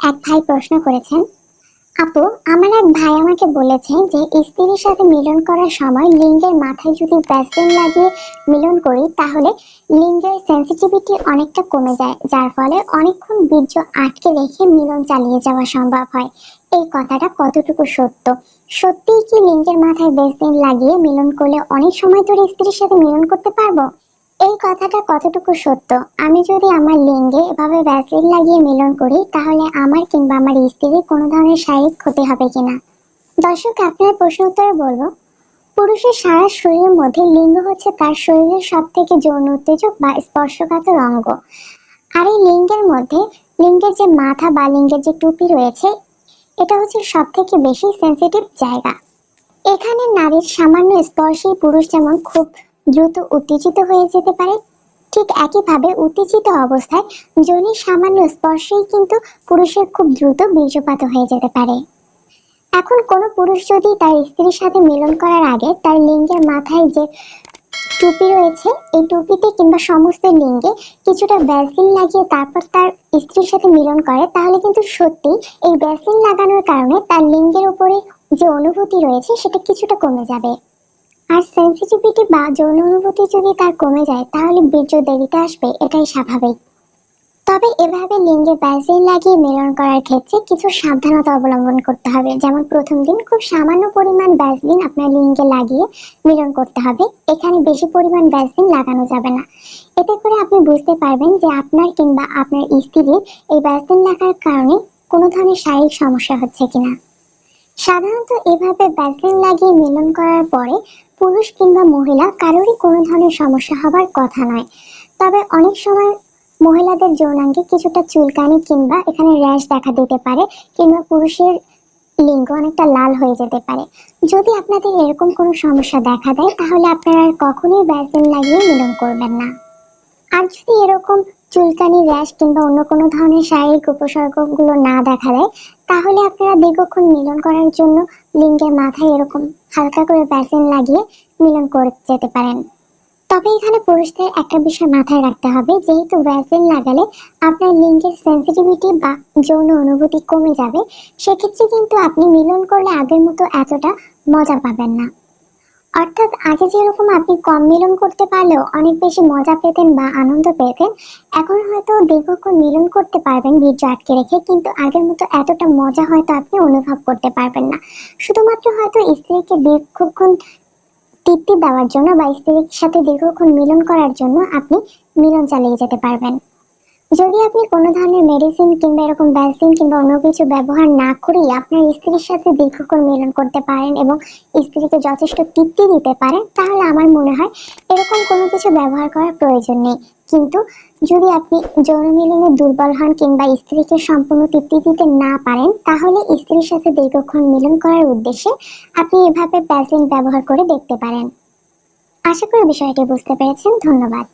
এক ভাই প্রশ্ন করেছেন, আপু, আমার এক ভাই আমাকে বলেছে যে স্ত্রীর সাথে মিলন করার সময় লিঙ্গের মাথায় যদি ভ্যাসলিন লাগিয়ে মিলন করি, তাহলে লিঙ্গের সেন্সিটিভিটি অনেকটা কমে যায়, যার ফলে অনেকক্ষণ বীর্য আটকে রেখে মিলন চালিয়ে যাওয়া সম্ভব হয়। এই কথাটা কতটুকু সত্য? সত্যিই কি লিঙ্গের মাথায় ভ্যাসলিন লাগিয়ে মিলন করলে অনেক সময় ধরে স্ত্রীর সাথে মিলন করতে পারব? এই কথাটা কতটুকু সত্য? আমি যদি আমার লিঙ্গে এভাবে ভ্যাসলিন লাগিয়ে মিলন করি, তাহলে আমার কিংবা আমার স্ত্রীর কোনো ধরনের শারীরিক ক্ষতি হবে কিনা? দর্শক, আপনার প্রশ্ন উত্তরে বলব। পুরুষের সারা শরীরের মধ্যে লিঙ্গ হচ্ছে তার শরীরের সব থেকে যৌন উত্তেজক বা স্পর্শকাতর অঙ্গ। আর এই লিঙ্গের মধ্যে লিঙ্গের যে মাথা বা লিঙ্গের যে টুপি রয়েছে, এটা হচ্ছে সব থেকে বেশি সেন্সিটিভ জায়গা। এখানে নারীর সামান্য স্পর্শেই পুরুষ যেমন খুব দ্রুত উত্তেজিত হয়ে যেতে পারে। ঠিক একইভাবে উত্তেজিত অবস্থায় যোনির সামান্য স্পর্শেই কিন্তু পুরুষের খুব দ্রুত বীর্যপাত হয়ে যেতে পারে। এখন কোনো পুরুষ যদি তার স্ত্রীর সাথে মিলন করার আগে তার লিঙ্গের মাথায় যে টুপি রয়েছে, এই টুপিতে কিংবা সমস্ত লিঙ্গে কিছুটা ভ্যাসলিন লাগিয়ে তারপর তার স্ত্রীর সাথে মিলন করে, তাহলে কিন্তু সত্যি এই ভ্যাসলিন লাগানোর কারণে তার লিঙ্গের উপরে যে অনুভূতি রয়েছে, সেটা কিছুটা কমে যাবে। আর সেন্সিটিভিটি বা যৌন অনুভূতি যদি তার কমে যায়, তাহলে বীর্য দেরিতে আসবে, এটাই স্বাভাবিক। তবে এভাবে লিঙ্গে ভ্যাসলিন লাগিয়ে মিলন করার ক্ষেত্রে কিছু সাবধানতা অবলম্বন করতে হবে। যেমন প্রথম দিন খুব সামান্য পরিমাণ ভ্যাসলিন আপনার লিঙ্গে লাগিয়ে মিলন করতে হবে। এখানে বেশি পরিমাণ ভ্যাসলিন লাগানো যাবে না। এতে করে আপনি বুঝতে পারবেন যে আপনার কিংবা আপনার স্ত্রীর এই ভ্যাসলিন লাগার কারণে কোনো ধরনের শারীরিক সমস্যা হচ্ছে কিনা। সাধারণত এভাবে ভ্যাসলিন লাগিয়ে মিলন করার পরে পুরুষ কিংবা মহিলা কারোরই কোনো ধরনের সমস্যা হবার কথা নয়। তবে অনেক সময় মহিলাদের যৌনাঙ্গে কিছুটা চুলকানি কিংবা এখানে র্যাশ দেখা দিতে পারে কিংবা পুরুষের লিঙ্গ অনেকটা লাল হয়ে যেতে পারে। যদি আপনাদের এরকম কোনো সমস্যা দেখা দেয়, তাহলে আপনারা আর কখনোই ভ্যাসলিন লাগিয়ে মিলন করবেন না। আর যদি এরকম চুলকানি, র্যাশ কিংবা অন্য কোনো ধরনের শারীরিক উপসর্গগুলো না দেখা দেয় তাহলে আপনারা দীর্ঘক্ষণ মিলন করার জন্য লিঙ্গের মাথায় এরকম হালকা করে ভ্যাসলিন লাগিয়ে মিলন করে যেতে পারেন। তবে এখানে পুরুষদের একটা বিষয় মাথায় রাখতে হবে, যেহেতু ভ্যাসলিন লাগালে আপনার লিঙ্গের সেন্সিটিভিটি বা যৌন অনুভূতি কমে যাবে, সেক্ষেত্রে কিন্তু আপনি মিলন করলে আগের মতো এতটা মজা পাবেন না। অর্থাৎ আগে যেরকম আপনি কম মিলন করতে পারলেও অনেক বেশি মজা পেতেন বা আনন্দ পেতেন, এখন হয়তো দীর্ঘক্ষণ মিলন করতে পারবেন বীর্য আটকে রেখে, কিন্তু আগের মতো এতটা মজা হয়তো আপনি অনুভব করতে পারবেন না। শুধুমাত্র হয়তো স্ত্রীকে দীর্ঘক্ষণ তৃপ্তি দেওয়ার জন্য বা স্ত্রীর সাথে দীর্ঘক্ষণ মিলন করার জন্য আপনি মিলন চালিয়ে যেতে পারবেন। যদি আপনি কোনো ধরনের মেডিসিন কিংবা এরকম ভ্যাকসিন কিংবা অন্য কিছু ব্যবহার না করেই আপনার স্ত্রীর সাথে দীর্ঘক্ষণ মিলন করতে পারেন এবং স্ত্রীকে যথেষ্ট তৃপ্তি দিতে পারেন, তাহলে আমার মনে হয় এরকম কোনো কিছু ব্যবহার করার প্রয়োজন নেই। কিন্তু যদি আপনি যৌন মিলনে দুর্বল হন কিংবা স্ত্রীকে সম্পূর্ণ তৃপ্তি দিতে না পারেন, তাহলে স্ত্রীর সাথে দীর্ঘক্ষণ মিলন করার উদ্দেশ্যে আপনি এভাবে ভ্যাসলিন ব্যবহার করে দেখতে পারেন। আশা করি বিষয়টি বুঝতে পেরেছেন। ধন্যবাদ।